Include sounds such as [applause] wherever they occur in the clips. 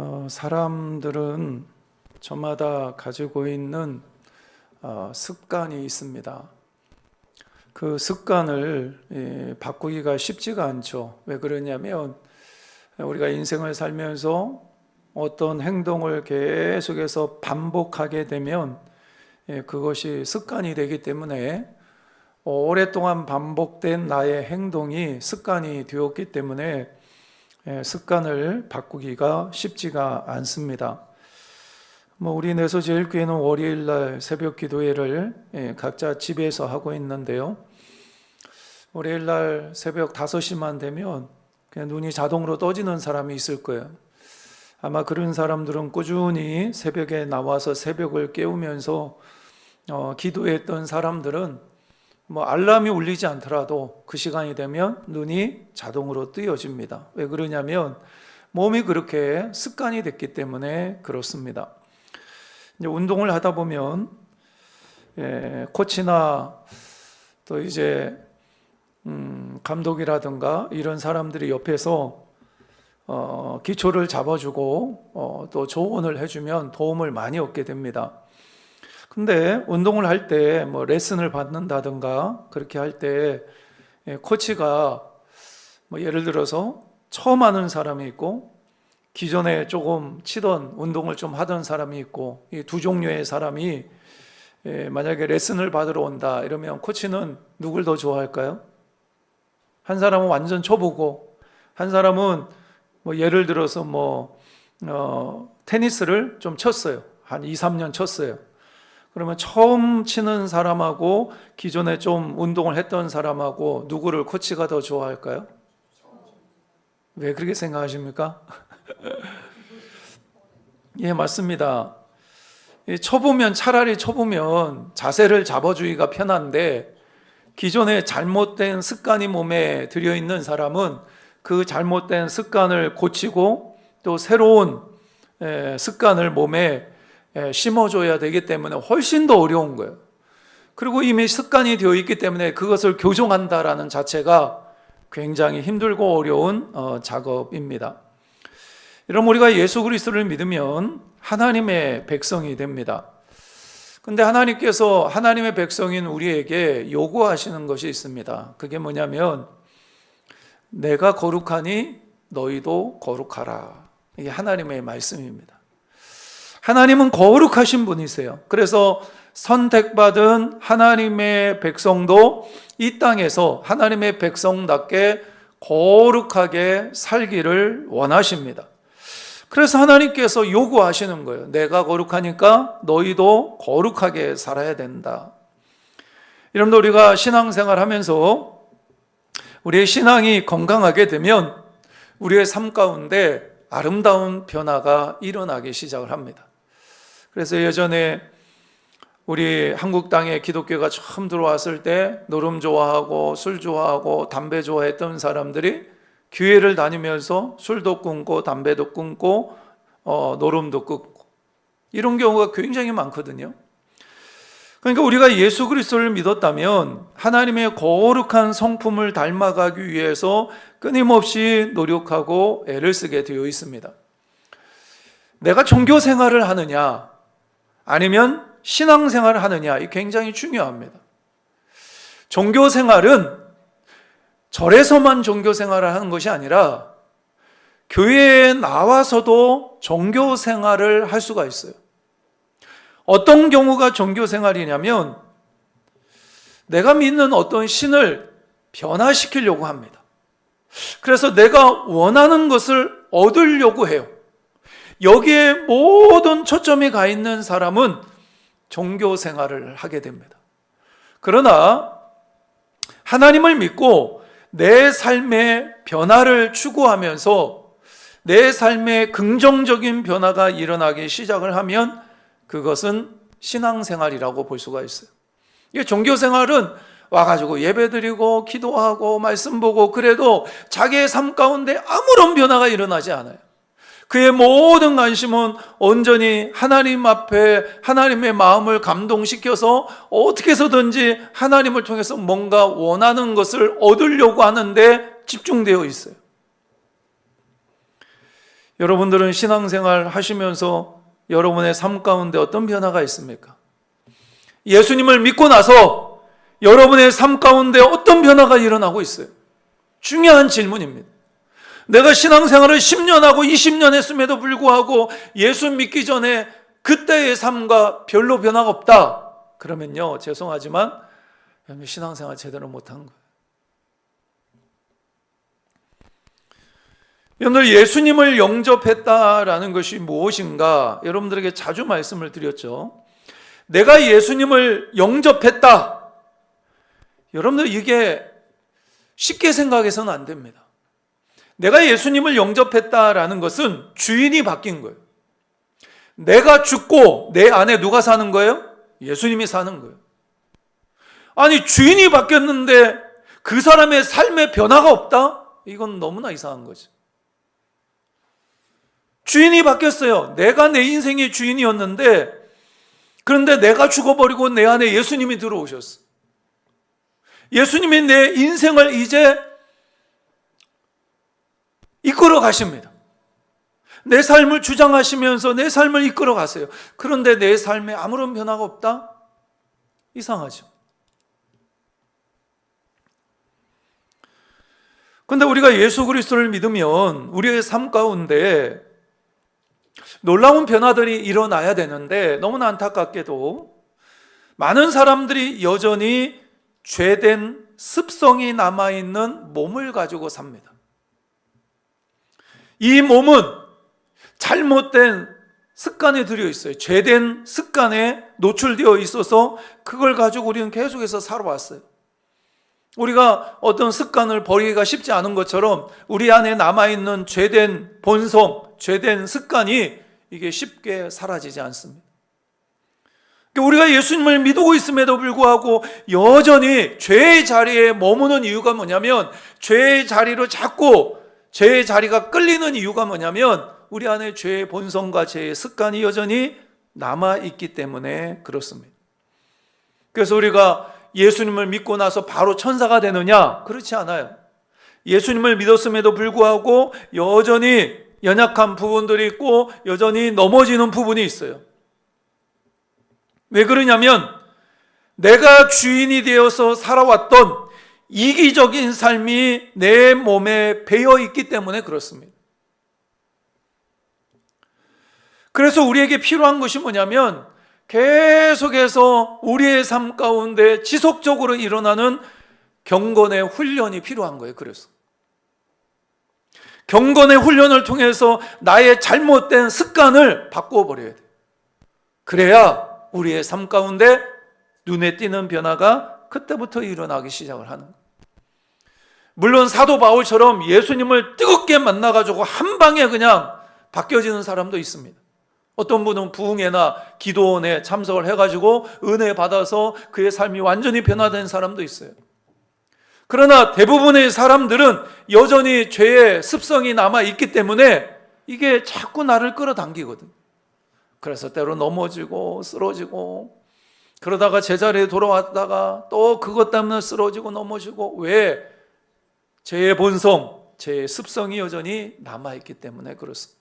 어, 사람들은 저마다 가지고 있는 어, 습관이 있습니다. 그 습관을 예, 바꾸기가 쉽지가 않죠. 왜 그러냐면 우리가 인생을 살면서 어떤 행동을 계속해서 반복하게 되면 예, 그것이 습관이 되기 때문에 오랫동안 반복된 나의 행동이 습관이 되었기 때문에 예, 습관을 바꾸기가 쉽지가 않습니다. 뭐 우리 내소제일교회는 월요일 날 새벽 기도회를 예, 각자 집에서 하고 있는데요. 월요일 날 새벽 5시만 되면 그냥 눈이 자동으로 떠지는 사람이 있을 거예요. 아마 그런 사람들은 꾸준히 새벽에 나와서 새벽을 깨우면서 어, 기도했던 사람들은 뭐 알람이 울리지 않더라도 그 시간이 되면 눈이 자동으로 뜨여집니다. 왜 그러냐면 몸이 그렇게 습관이 됐기 때문에 그렇습니다. 이제 운동을 하다 보면 예, 코치나 또 이제 음, 감독이라든가 이런 사람들이 옆에서 어, 기초를 잡아주고 어, 또 조언을 해주면 도움을 많이 얻게 됩니다. 근데 운동을 할 때 뭐 레슨을 받는다든가 그렇게 할 때 코치가 뭐 예를 들어서 처음 하는 사람이 있고 기존에 조금 치던 운동을 좀 하던 사람이 있고 이 두 종류의 사람이 예, 만약에 레슨을 받으러 온다 이러면 코치는 누굴 더 좋아할까요? 한 사람은 완전 초보고 한 사람은 뭐 예를 들어서 뭐 어, 테니스를 좀 쳤어요. 한 2, 3년 쳤어요. 그러면 처음 치는 사람하고 기존에 좀 운동을 했던 사람하고 누구를 코치가 더 좋아할까요? 왜 그렇게 생각하십니까? [laughs] 예, 맞습니다. 쳐보면 차라리 쳐보면 자세를 잡아주기가 편한데 기존에 잘못된 습관이 몸에 들여 있는 사람은 그 잘못된 습관을 고치고 또 새로운 에, 습관을 몸에 에, 심어줘야 되기 때문에 훨씬 더 어려운 거예요. 그리고 이미 습관이 되어 있기 때문에 그것을 교정한다라는 자체가 굉장히 힘들고 어려운 어, 작업입니다. 여러분 우리가 예수 그리스도를 믿으면 하나님의 백성이 됩니다. 근데 하나님께서 하나님의 백성인 우리에게 요구하시는 것이 있습니다. 그게 뭐냐면 내가 거룩하니 너희도 거룩하라. 이게 하나님의 말씀입니다. 하나님은 거룩하신 분이세요. 그래서 선택받은 하나님의 백성도 이 땅에서 하나님의 백성답게 거룩하게 살기를 원하십니다. 그래서 하나님께서 요구하시는 거예요. 내가 거룩하니까 너희도 거룩하게 살아야 된다. 여러분들 우리가 신앙생활 하면서 우리의 신앙이 건강하게 되면 우리의 삶 가운데 아름다운 변화가 일어나기 시작을 합니다. 그래서 예전에 우리 한국 땅에 기독교가 처음 들어왔을 때 노름 좋아하고 술 좋아하고 담배 좋아했던 사람들이 교회를 다니면서 술도 끊고 담배도 끊고 어, 노름도 끊고 이런 경우가 굉장히 많거든요. 그러니까 우리가 예수 그리스도를 믿었다면 하나님의 거룩한 성품을 닮아가기 위해서 끊임없이 노력하고 애를 쓰게 되어 있습니다. 내가 종교 생활을 하느냐 아니면 신앙 생활을 하느냐 이 굉장히 중요합니다. 종교 생활은 절에서만 종교 생활을 하는 것이 아니라 교회에 나와서도 종교 생활을 할 수가 있어요. 어떤 경우가 종교 생활이냐면 내가 믿는 어떤 신을 변화시키려고 합니다. 그래서 내가 원하는 것을 얻으려고 해요. 여기에 모든 초점이 가 있는 사람은 종교 생활을 하게 됩니다. 그러나 하나님을 믿고 내 삶의 변화를 추구하면서 내 삶의 긍정적인 변화가 일어나기 시작을 하면 그것은 신앙생활이라고 볼 수가 있어요. 이게 종교생활은 와가지고 예배드리고 기도하고 말씀 보고 그래도 자기의 삶 가운데 아무런 변화가 일어나지 않아요. 그의 모든 관심은 온전히 하나님 앞에 하나님의 마음을 감동시켜서 어떻게 해서든지 하나님을 통해서 뭔가 원하는 것을 얻으려고 하는데 집중되어 있어요. 여러분들은 신앙생활 하시면서 여러분의 삶 가운데 어떤 변화가 있습니까? 예수님을 믿고 나서 여러분의 삶 가운데 어떤 변화가 일어나고 있어요? 중요한 질문입니다. 내가 신앙생활을 10년 하고 20년 했음에도 불구하고 예수 믿기 전에 그때의 삶과 별로 변화가 없다. 그러면요, 죄송하지만 신앙생활 제대로 못한 거예요. 여러분들 예수님을 영접했다라는 것이 무엇인가 여러분들에게 자주 말씀을 드렸죠. 내가 예수님을 영접했다. 여러분들 이게 쉽게 생각해서는 안 됩니다. 내가 예수님을 영접했다라는 것은 주인이 바뀐 거예요. 내가 죽고 내 안에 누가 사는 거예요? 예수님이 사는 거예요. 아니, 주인이 바뀌었는데 그 사람의 삶에 변화가 없다? 이건 너무나 이상한 거죠. 주인이 바뀌었어요. 내가 내 인생의 주인이었는데, 그런데 내가 죽어버리고 내 안에 예수님이 들어오셨어. 예수님이 내 인생을 이제 이끌어 가십니다. 내 삶을 주장하시면서 내 삶을 이끌어 가세요. 그런데 내 삶에 아무런 변화가 없다? 이상하죠. 근데 우리가 예수 그리스도를 믿으면 우리의 삶 가운데 놀라운 변화들이 일어나야 되는데 너무나 안타깝게도 많은 사람들이 여전히 죄된 습성이 남아있는 몸을 가지고 삽니다. 이 몸은 잘못된 습관에 들여 있어요. 죄된 습관에 노출되어 있어서 그걸 가지고 우리는 계속해서 살아왔어요. 우리가 어떤 습관을 버리기가 쉽지 않은 것처럼 우리 안에 남아있는 죄된 본성, 죄된 습관이 이게 쉽게 사라지지 않습니다. 그러니까 우리가 예수님을 믿고 있음에도 불구하고 여전히 죄의 자리에 머무는 이유가 뭐냐면 죄의 자리로 자꾸 죄의 자리가 끌리는 이유가 뭐냐면 우리 안에 죄의 본성과 죄의 습관이 여전히 남아 있기 때문에 그렇습니다. 그래서 우리가 예수님을 믿고 나서 바로 천사가 되느냐? 그렇지 않아요. 예수님을 믿었음에도 불구하고 여전히 연약한 부분들이 있고 여전히 넘어지는 부분이 있어요. 왜 그러냐면 내가 주인이 되어서 살아왔던 이기적인 삶이 내 몸에 배어 있기 때문에 그렇습니다. 그래서 우리에게 필요한 것이 뭐냐면 계속해서 우리의 삶 가운데 지속적으로 일어나는 경건의 훈련이 필요한 거예요. 그래서. 경건의 훈련을 통해서 나의 잘못된 습관을 바꾸어 버려야 돼. 그래야 우리의 삶 가운데 눈에 띄는 변화가 그때부터 일어나기 시작을 하는 거예요. 물론 사도 바울처럼 예수님을 뜨겁게 만나가지고 한 방에 그냥 바뀌어지는 사람도 있습니다. 어떤 분은 부흥회나 기도원에 참석을 해가지고 은혜 받아서 그의 삶이 완전히 변화된 사람도 있어요. 그러나 대부분의 사람들은 여전히 죄의 습성이 남아 있기 때문에 이게 자꾸 나를 끌어당기거든. 그래서 때로 넘어지고 쓰러지고 그러다가 제자리에 돌아왔다가 또 그것 때문에 쓰러지고 넘어지고 왜 죄의 본성, 죄의 습성이 여전히 남아 있기 때문에 그렇습니다.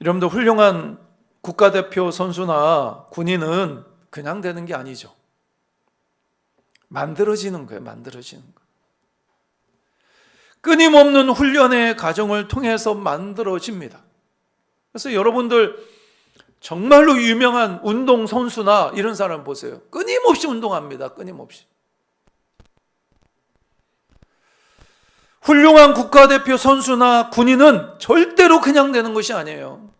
여러분들 훌륭한 국가대표 선수나 군인은 그냥 되는 게 아니죠. 만들어지는 거예요, 만들어지는 거. 끊임없는 훈련의 과정을 통해서 만들어집니다. 그래서 여러분들 정말로 유명한 운동 선수나 이런 사람 보세요. 끊임없이 운동합니다. 끊임없이. 훌륭한 국가대표 선수나 군인은 절대로 그냥 되는 것이 아니에요.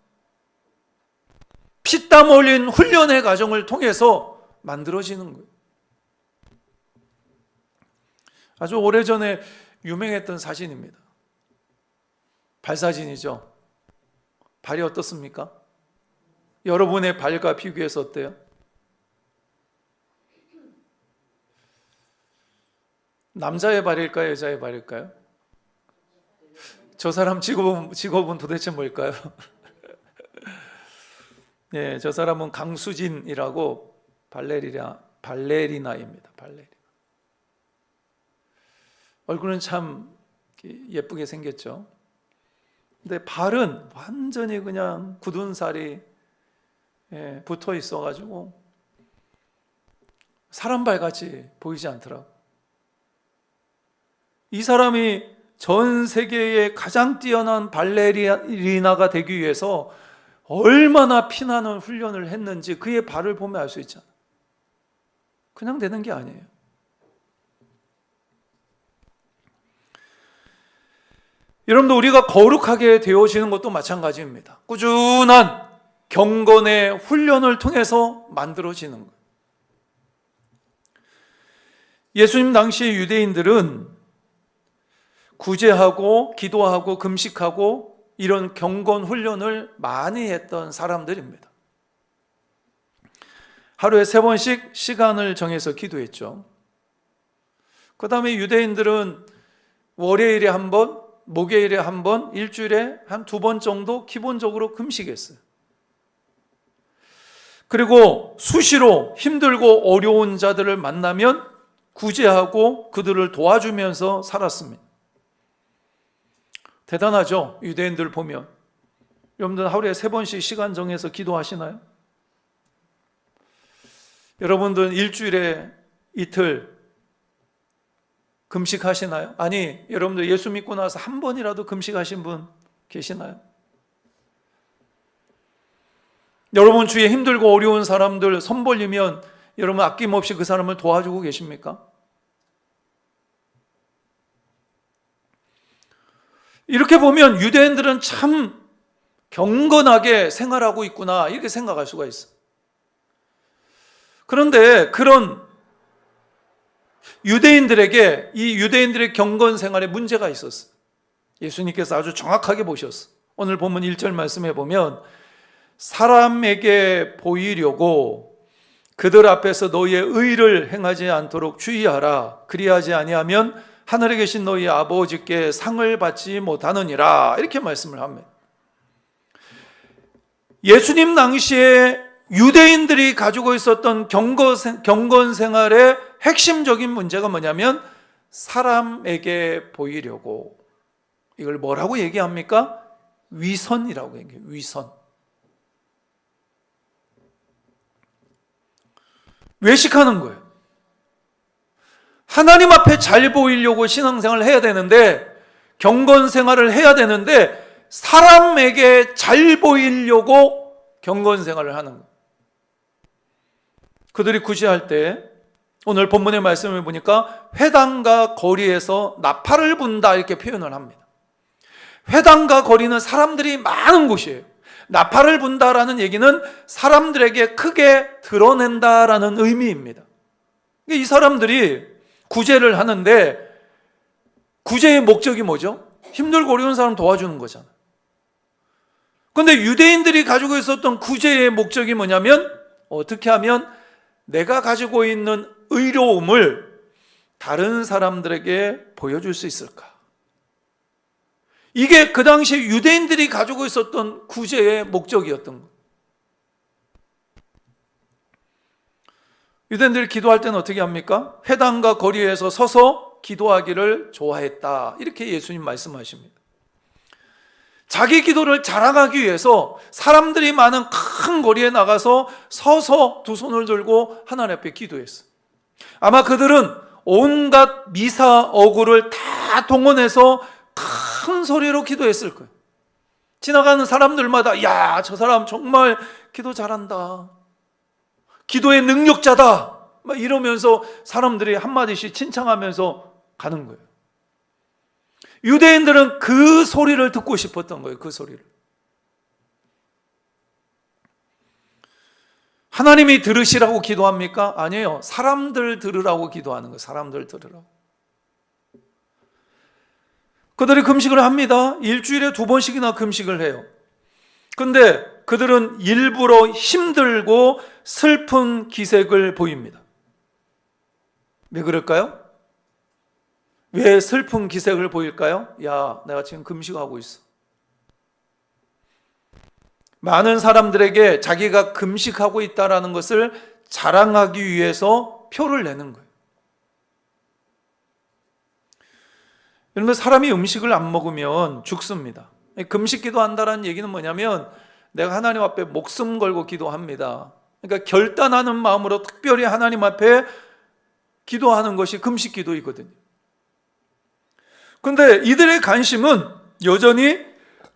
피땀 흘린 훈련의 과정을 통해서 만들어지는 거예요. 아주 오래전에 유명했던 사진입니다. 발사진이죠. 발이 어떻습니까? 여러분의 발과 비교해서 어때요? 남자의 발일까요? 여자의 발일까요? 저 사람 직업은, 직업은 도대체 뭘까요? [laughs] 예, 저 사람은 강수진이라고 발레리나, 발레리나입니다. 발레리 얼굴은 참 예쁘게 생겼죠. 근데 발은 완전히 그냥 굳은 살이 예, 붙어 있어가지고 사람 발 같이 보이지 않더라고. 이 사람이 전 세계의 가장 뛰어난 발레리나가 되기 위해서 얼마나 피나는 훈련을 했는지 그의 발을 보면 알 수 있잖아. 그냥 되는 게 아니에요. 여러분도 우리가 거룩하게 되어지는 것도 마찬가지입니다. 꾸준한 경건의 훈련을 통해서 만들어지는 것. 예수님 당시 유대인들은 구제하고 기도하고 금식하고 이런 경건 훈련을 많이 했던 사람들입니다. 하루에 세 번씩 시간을 정해서 기도했죠. 그 다음에 유대인들은 월요일에 한 번, 목요일에 한 번, 일주일에 한 두 번 정도 기본적으로 금식했어요. 그리고 수시로 힘들고 어려운 자들을 만나면 구제하고 그들을 도와주면서 살았습니다. 대단하죠? 유대인들 보면. 여러분들 하루에 세 번씩 시간 정해서 기도하시나요? 여러분들 일주일에 이틀 금식하시나요? 아니, 여러분들 예수 믿고 나서 한 번이라도 금식하신 분 계시나요? 여러분 주위에 힘들고 어려운 사람들 손 벌리면 여러분 아낌없이 그 사람을 도와주고 계십니까? 이렇게 보면 유대인들은 참 경건하게 생활하고 있구나 이렇게 생각할 수가 있어. 그런데 그런 유대인들에게 이 유대인들의 경건 생활에 문제가 있었어. 예수님께서 아주 정확하게 보셨어. 오늘 본문 1절 말씀해 보면 사람에게 보이려고 그들 앞에서 너희의 의를 행하지 않도록 주의하라. 그리하지 아니하면 하늘에 계신 너희 아버지께 상을 받지 못하느니라. 이렇게 말씀을 합니다. 예수님 당시에 유대인들이 가지고 있었던 경건 생활의 핵심적인 문제가 뭐냐면 사람에게 보이려고 이걸 뭐라고 얘기합니까? 위선이라고 얘기해요. 위선. 외식하는 거예요. 하나님 앞에 잘 보이려고 신앙생활을 해야 되는데 경건 생활을 해야 되는데 사람에게 잘 보이려고 경건 생활을 하는 거예요. 그들이 구제할 때 오늘 본문의 말씀을 보니까 회당과 거리에서 나팔을 분다 이렇게 표현을 합니다. 회당과 거리는 사람들이 많은 곳이에요. 나팔을 분다라는 얘기는 사람들에게 크게 드러낸다라는 의미입니다. 이 사람들이 구제를 하는데 구제의 목적이 뭐죠? 힘들고 어려운 사람 도와주는 거잖아. 근데 유대인들이 가지고 있었던 구제의 목적이 뭐냐면 어떻게 하면 내가 가지고 있는 의로움을 다른 사람들에게 보여줄 수 있을까? 이게 그 당시 유대인들이 가지고 있었던 구제의 목적이었던 것. 유대인들이 기도할 때는 어떻게 합니까? 회당과 거리에서 서서 기도하기를 좋아했다. 이렇게 예수님 말씀하십니다. 자기 기도를 자랑하기 위해서 사람들이 많은 큰 거리에 나가서 서서 두 손을 들고 하나님 앞에 기도했어. 아마 그들은 온갖 미사 어구를 다 동원해서 큰 소리로 기도했을 거예요. 지나가는 사람들마다 야, 저 사람 정말 기도 잘한다. 기도의 능력자다. 막 이러면서 사람들이 한마디씩 칭찬하면서 가는 거예요. 유대인들은 그 소리를 듣고 싶었던 거예요. 그 소리를. 하나님이 들으시라고 기도합니까? 아니에요. 사람들 들으라고 기도하는 거예요. 사람들 들으라고. 그들이 금식을 합니다. 일주일에 두 번씩이나 금식을 해요. 근데 그들은 일부러 힘들고 슬픈 기색을 보입니다. 왜 그럴까요? 왜 슬픈 기색을 보일까요? 야, 내가 지금 금식하고 있어. 많은 사람들에게 자기가 금식하고 있다라는 것을 자랑하기 위해서 표를 내는 거예요. 여러분 사람이 음식을 안 먹으면 죽습니다. 금식 기도한다라는 얘기는 뭐냐면 내가 하나님 앞에 목숨 걸고 기도합니다. 그러니까 결단하는 마음으로 특별히 하나님 앞에 기도하는 것이 금식 기도이거든요. 근데 이들의 관심은 여전히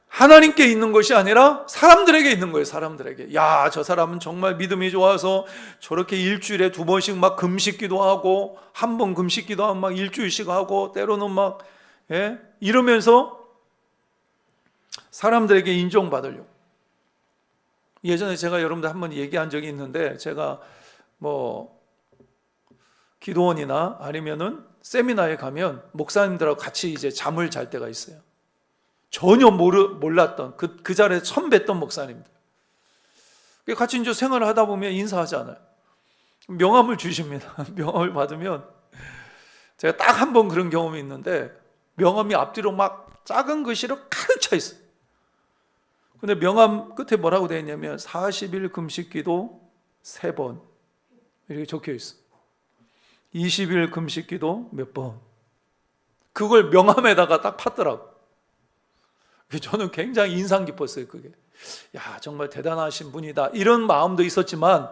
하나님께 있는 것이 아니라 사람들에게 있는 거예요, 사람들에게. 야, 저 사람은 정말 믿음이 좋아서 저렇게 일주일에 두 번씩 막 금식 기도하고, 한 번 금식 기도하면 막 일주일씩 하고, 때로는 막, 예? 이러면서 사람들에게 인정받으려고. 예전에 제가 여러분들 한번 얘기한 적이 있는데, 제가 뭐, 기도원이나 아니면은 세미나에 가면 목사님들하고 같이 이제 잠을 잘 때가 있어요. 전혀 모르, 몰랐던 그, 그 자리에 처음 뵀던 목사님들. 같이 이제 생활을 하다 보면 인사하잖아요. 명함을 주십니다. [laughs] 명함을 받으면 제가 딱 한 번 그런 경험이 있는데 명함이 앞뒤로 막 작은 글씨로 가득 차 있어요. 근데 명함 끝에 뭐라고 되어 있냐면 40일 금식 기도 3번 이렇게 적혀 있어. 20일 금식 기도 몇 번. 그걸 명함에다가 딱 팠더라고. 저는 굉장히 인상 깊었어요, 그게. 야, 정말 대단하신 분이다. 이런 마음도 있었지만,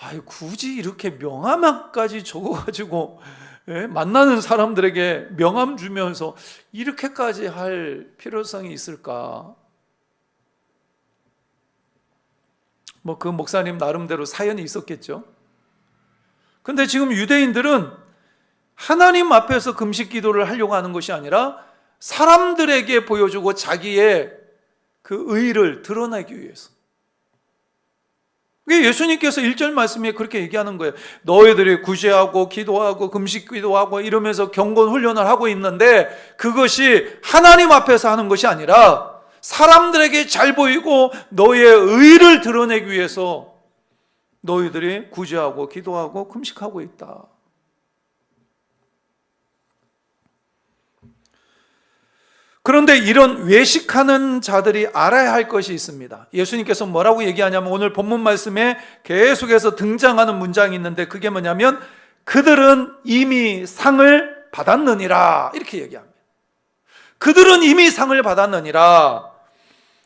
아유, 굳이 이렇게 명함까지 적어가지고, 예? 만나는 사람들에게 명함 주면서 이렇게까지 할 필요성이 있을까? 뭐 그 목사님 나름대로 사연이 있었겠죠. 근데 지금 유대인들은 하나님 앞에서 금식 기도를 하려고 하는 것이 아니라 사람들에게 보여주고 자기의 그 의를 드러내기 위해서. 예수님께서 1절 말씀에 그렇게 얘기하는 거예요. 너희들이 구제하고 기도하고 금식 기도하고 이러면서 경건 훈련을 하고 있는데 그것이 하나님 앞에서 하는 것이 아니라 사람들에게 잘 보이고 너의 의를 드러내기 위해서 너희들이 구제하고 기도하고 금식하고 있다. 그런데 이런 외식하는 자들이 알아야 할 것이 있습니다. 예수님께서 뭐라고 얘기하냐면 오늘 본문 말씀에 계속해서 등장하는 문장이 있는데 그게 뭐냐면 그들은 이미 상을 받았느니라 이렇게 얘기합니다. 그들은 이미 상을 받았느니라.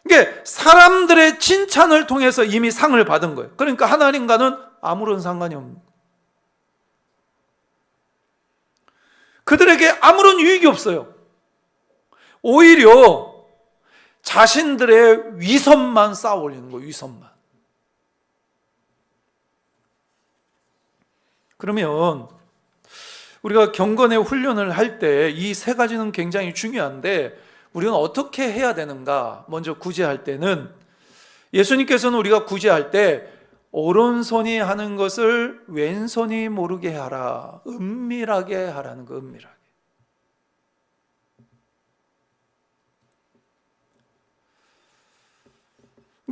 이게 사람들의 칭찬을 통해서 이미 상을 받은 거예요. 그러니까 하나님과는 아무런 상관이 없는 거예요. 그들에게 아무런 유익이 없어요. 오히려 자신들의 위선만 쌓아 올리는 거예요, 위선만. 그러면 우리가 경건의 훈련을 할 때 이 세 가지는 굉장히 중요한데 우리는 어떻게 해야 되는가? 먼저 구제할 때는 예수님께서는 우리가 구제할 때 오른손이 하는 것을 왼손이 모르게 하라. 은밀하게 하라는 거, 은밀하게.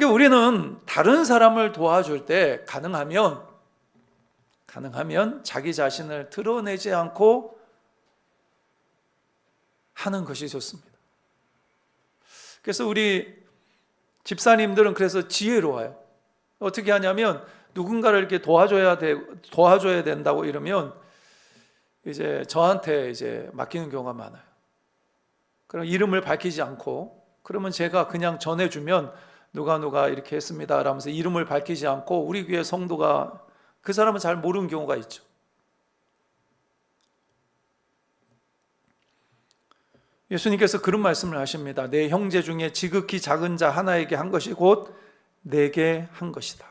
그러니까 우리는 다른 사람을 도와줄 때 가능하면 가능하면 자기 자신을 드러내지 않고 하는 것이 좋습니다. 그래서 우리 집사님들은 그래서 지혜로워요. 어떻게 하냐면 누군가를 이렇게 도와줘야 돼 도와줘야 된다고 이러면 이제 저한테 이제 맡기는 경우가 많아요. 그럼 이름을 밝히지 않고 그러면 제가 그냥 전해주면 누가 누가 이렇게 했습니다. 라면서 이름을 밝히지 않고 우리 교회 성도가 그 사람은 잘 모르는 경우가 있죠. 예수님께서 그런 말씀을 하십니다. 내 형제 중에 지극히 작은 자 하나에게 한 것이 곧 내게 한 것이다.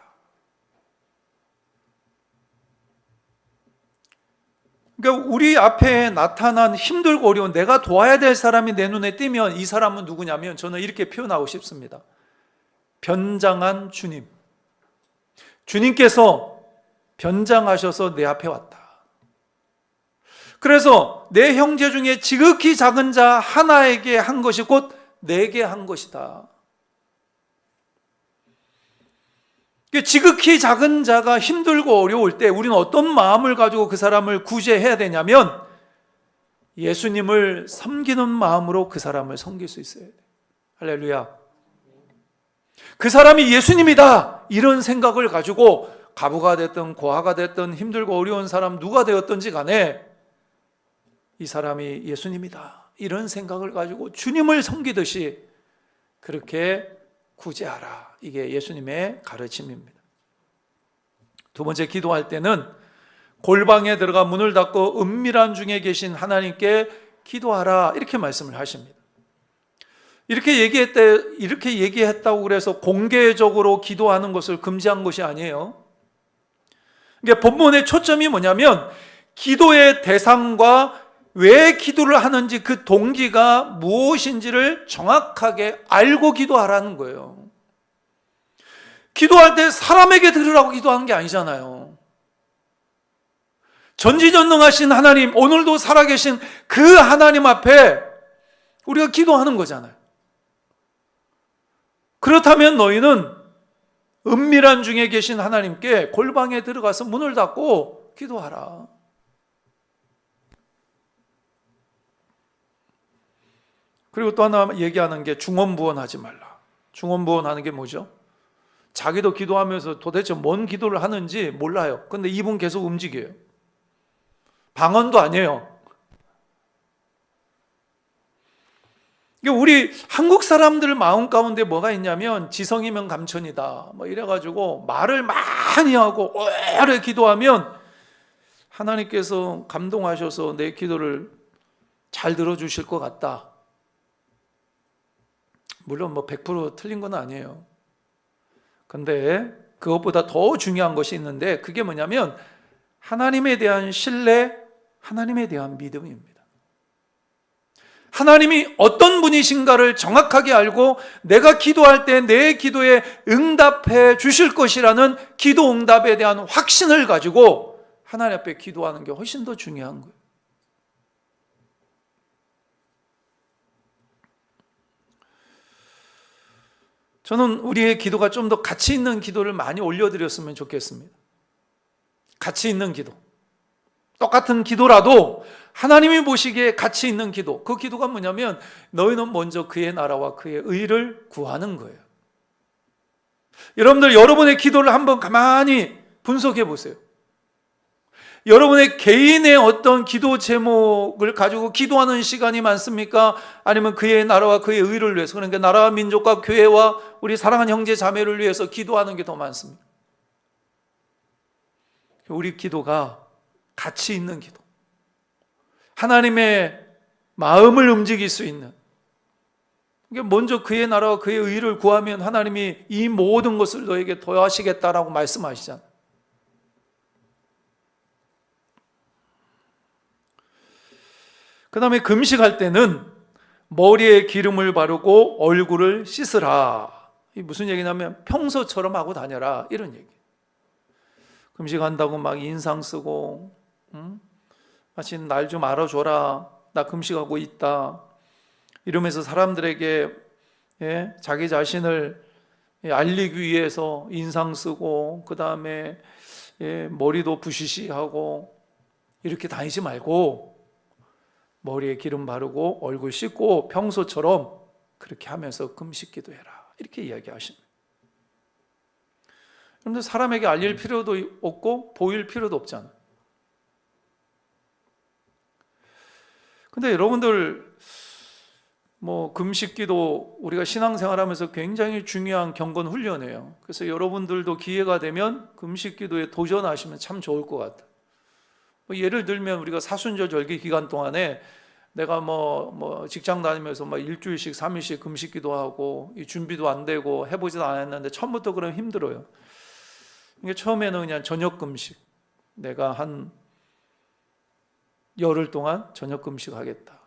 그러니까 우리 앞에 나타난 힘들고 어려운 내가 도와야 될 사람이 내 눈에 띄면 이 사람은 누구냐면 저는 이렇게 표현하고 싶습니다. 변장한 주님. 주님께서 변장하셔서 내 앞에 왔다. 그래서 내 형제 중에 지극히 작은 자 하나에게 한 것이 곧 내게 한 것이다. 지극히 작은 자가 힘들고 어려울 때 우리는 어떤 마음을 가지고 그 사람을 구제해야 되냐면 예수님을 섬기는 마음으로 그 사람을 섬길 수 있어야 돼. 할렐루야. 그 사람이 예수님이다. 이런 생각을 가지고 가부가 됐든 고아가 됐든 힘들고 어려운 사람 누가 되었든지 간에 이 사람이 예수님이다. 이런 생각을 가지고 주님을 섬기듯이 그렇게 구제하라. 이게 예수님의 가르침입니다. 두 번째 기도할 때는 골방에 들어가 문을 닫고 은밀한 중에 계신 하나님께 기도하라. 이렇게 말씀을 하십니다. 이렇게 얘기했대, 이렇게 얘기했다고 그래서 공개적으로 기도하는 것을 금지한 것이 아니에요. 이게 본문의 초점이 뭐냐면 기도의 대상과 왜 기도를 하는지 그 동기가 무엇인지를 정확하게 알고 기도하라는 거예요. 기도할 때 사람에게 들으라고 기도하는 게 아니잖아요. 전지전능하신 하나님, 오늘도 살아계신 그 하나님 앞에 우리가 기도하는 거잖아요. 그렇다면 너희는 은밀한 중에 계신 하나님께 골방에 들어가서 문을 닫고 기도하라. 그리고 또 하나 얘기하는 게 중원부원하지 말라. 중원부원하는 게 뭐죠? 자기도 기도하면서 도대체 뭔 기도를 하는지 몰라요. 근데 입은 계속 움직여요. 방언도 아니에요. 이게 우리 한국 사람들 마음 가운데 뭐가 있냐면 지성이면 감천이다. 뭐 이래가지고 말을 많이 하고 오래 기도하면 하나님께서 감동하셔서 내 기도를 잘 들어주실 것 같다. 물론 뭐 100% 틀린 건 아니에요. 근데 그것보다 더 중요한 것이 있는데 그게 뭐냐면 하나님에 대한 신뢰, 하나님에 대한 믿음입니다. 하나님이 어떤 분이신가를 정확하게 알고 내가 기도할 때 내 기도에 응답해 주실 것이라는 기도 응답에 대한 확신을 가지고 하나님 앞에 기도하는 게 훨씬 더 중요한 거예요. 저는 우리의 기도가 좀 더 가치 있는 기도를 많이 올려드렸으면 좋겠습니다. 가치 있는 기도. 똑같은 기도라도 하나님이 보시기에 가치 있는 기도. 그 기도가 뭐냐면 너희는 먼저 그의 나라와 그의 의를 구하는 거예요. 여러분들 여러분의 기도를 한번 가만히 분석해 보세요. 여러분의 개인의 어떤 기도 제목을 가지고 기도하는 시간이 많습니까? 아니면 그의 나라와 그의 의를 위해서 그러니까 나라와 민족과 교회와 우리 사랑하는 형제 자매를 위해서 기도하는 게 더 많습니다. 우리 기도가 가치 있는 기도. 하나님의 마음을 움직일 수 있는 그러니까 먼저 그의 나라와 그의 의를 구하면 하나님이 이 모든 것을 너에게 더하시겠다라고 말씀하시잖아요. 그 다음에 금식할 때는 머리에 기름을 바르고 얼굴을 씻으라. 이 무슨 얘기냐면 평소처럼 하고 다녀라. 이런 얘기. 금식한다고 막 인상 쓰고, 응? 마치 날좀 알아줘라. 나 금식하고 있다. 이러면서 사람들에게 예? 자기 자신을 예, 알리기 위해서 인상 쓰고, 그 다음에 예, 머리도 부시시하고, 이렇게 다니지 말고, 머리에 기름 바르고 얼굴 씻고 평소처럼 그렇게 하면서 금식 기도해라. 이렇게 이야기하십니다. 여러분들 사람에게 알릴 필요도 없고 보일 필요도 없잖아요. 근데 여러분들 뭐 금식기도 우리가 신앙생활하면서 굉장히 중요한 경건 훈련이에요. 그래서 여러분들도 기회가 되면 금식기도에 도전하시면 참 좋을 것 같아요. 뭐 예를 들면 우리가 사순절 절기 기간 동안에 내가 뭐, 뭐 직장 다니면서 막 일주일씩, 삼일씩 금식 기도 하고 이 준비도 안 되고 해보지도 않았는데 처음부터 그러면 힘들어요. 이게 처음에는 그냥 저녁 금식. 내가 한 열흘 동안 저녁 금식 하겠다.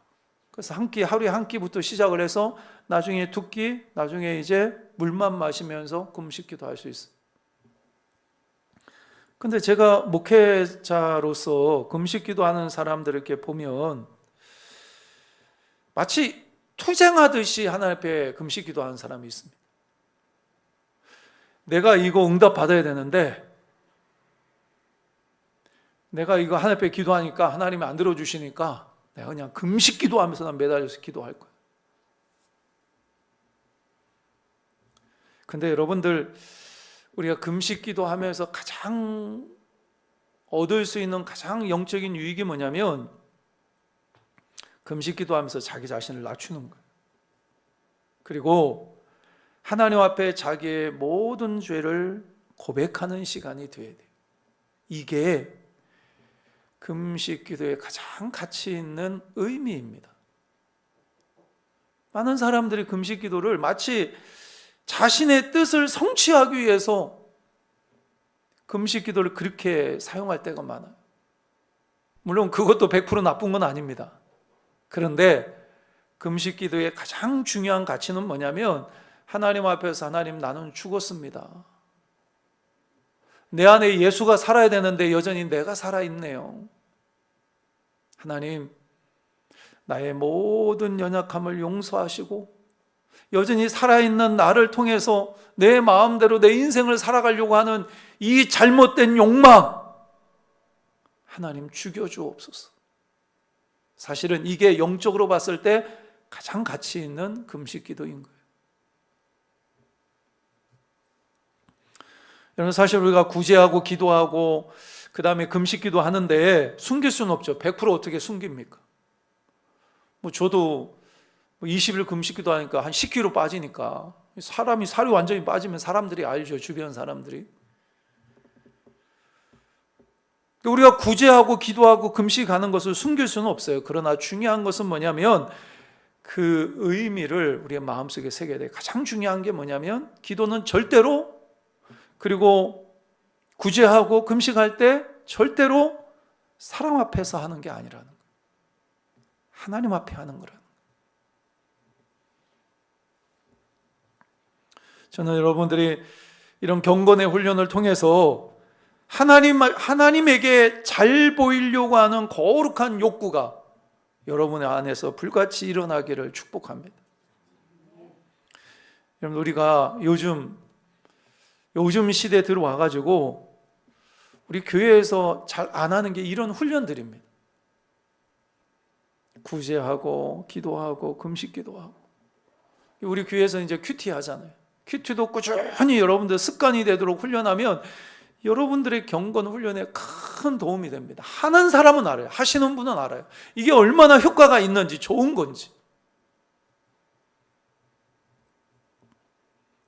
그래서 한 끼, 하루에 한 끼부터 시작을 해서 나중에 두 끼, 나중에 이제 물만 마시면서 금식 기도 할 수 있어요. 근데 제가 목회자로서 금식 기도 하는 사람들을 이렇게 보면 마치 투쟁하듯이 하나님 앞에 금식 기도 하는 사람이 있습니다. 내가 이거 응답 받아야 되는데 내가 이거 하나님 앞에 기도하니까 하나님이 안 들어주시니까 내가 그냥 금식 기도하면서 난 매달려서 기도할 거야. 근데 여러분들 우리가 금식 기도하면서 가장 얻을 수 있는 가장 영적인 유익이 뭐냐면 금식 기도하면서 자기 자신을 낮추는 거예요. 그리고 하나님 앞에 자기의 모든 죄를 고백하는 시간이 돼야 돼요. 이게 금식 기도의 가장 가치 있는 의미입니다. 많은 사람들이 금식 기도를 마치 자신의 뜻을 성취하기 위해서 금식 기도를 그렇게 사용할 때가 많아요. 물론 그것도 100% 나쁜 건 아닙니다. 그런데 금식 기도의 가장 중요한 가치는 뭐냐면 하나님 앞에서 하나님 나는 죽었습니다. 내 안에 예수가 살아야 되는데 여전히 내가 살아있네요. 하나님, 나의 모든 연약함을 용서하시고 여전히 살아있는 나를 통해서 내 마음대로 내 인생을 살아가려고 하는 이 잘못된 욕망, 하나님 죽여주옵소서. 사실은 이게 영적으로 봤을 때 가장 가치 있는 금식 기도인 거예요. 여러분 사실 우리가 구제하고 기도하고 그 다음에 금식 기도 하는데 숨길 수는 없죠. 100% 어떻게 숨깁니까? 뭐 저도 20일 금식 기도 하니까 한 10kg 빠지니까 사람이 살이 완전히 빠지면 사람들이 알죠. 주변 사람들이. 우리가 구제하고 기도하고 금식하는 것을 숨길 수는 없어요. 그러나 중요한 것은 뭐냐면 그 의미를 우리의 마음속에 새겨야 돼. 가장 중요한 게 뭐냐면 기도는 절대로 그리고 구제하고 금식할 때 절대로 사람 앞에서 하는 게 아니라는 거예요. 하나님 앞에 하는 거라는 거예요. 저는 여러분들이 이런 경건의 훈련을 통해서 하나님, 하나님에게 잘 보이려고 하는 거룩한 욕구가 여러분의 안에서 불같이 일어나기를 축복합니다. 여러분, 우리가 요즘, 요즘 시대에 들어와가지고 우리 교회에서 잘 안 하는 게 이런 훈련들입니다. 구제하고, 기도하고, 금식 기도하고. 우리 교회에서 이제 큐티 하잖아요. 큐티도 꾸준히 여러분들 습관이 되도록 훈련하면 여러분들의 경건 훈련에 큰 도움이 됩니다. 하는 사람은 알아요. 하시는 분은 알아요. 이게 얼마나 효과가 있는지, 좋은 건지.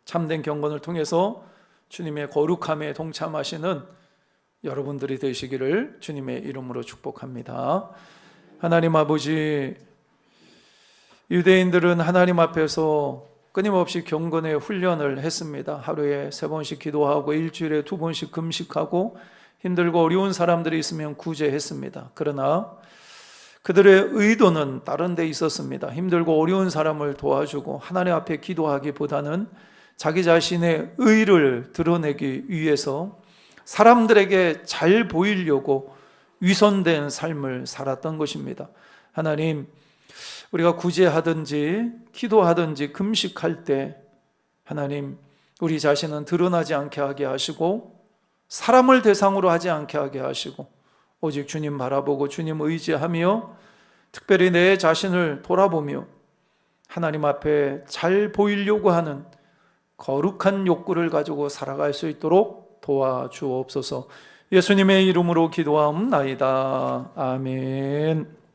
참된 경건을 통해서 주님의 거룩함에 동참하시는 여러분들이 되시기를 주님의 이름으로 축복합니다. 하나님 아버지, 유대인들은 하나님 앞에서 끊임없이 경건의 훈련을 했습니다. 하루에 세 번씩 기도하고 일주일에 두 번씩 금식하고 힘들고 어려운 사람들이 있으면 구제했습니다. 그러나 그들의 의도는 다른 데 있었습니다. 힘들고 어려운 사람을 도와주고 하나님 앞에 기도하기보다는 자기 자신의 의를 드러내기 위해서 사람들에게 잘 보이려고 위선된 삶을 살았던 것입니다. 하나님, 우리가 구제하든지 기도하든지 금식할 때 하나님 우리 자신은 드러나지 않게 하게 하시고 사람을 대상으로 하지 않게 하게 하시고 오직 주님 바라보고 주님 의지하며 특별히 내 자신을 돌아보며 하나님 앞에 잘 보이려고 하는 거룩한 욕구를 가지고 살아갈 수 있도록 도와주옵소서 예수님의 이름으로 기도하옵나이다. 아멘.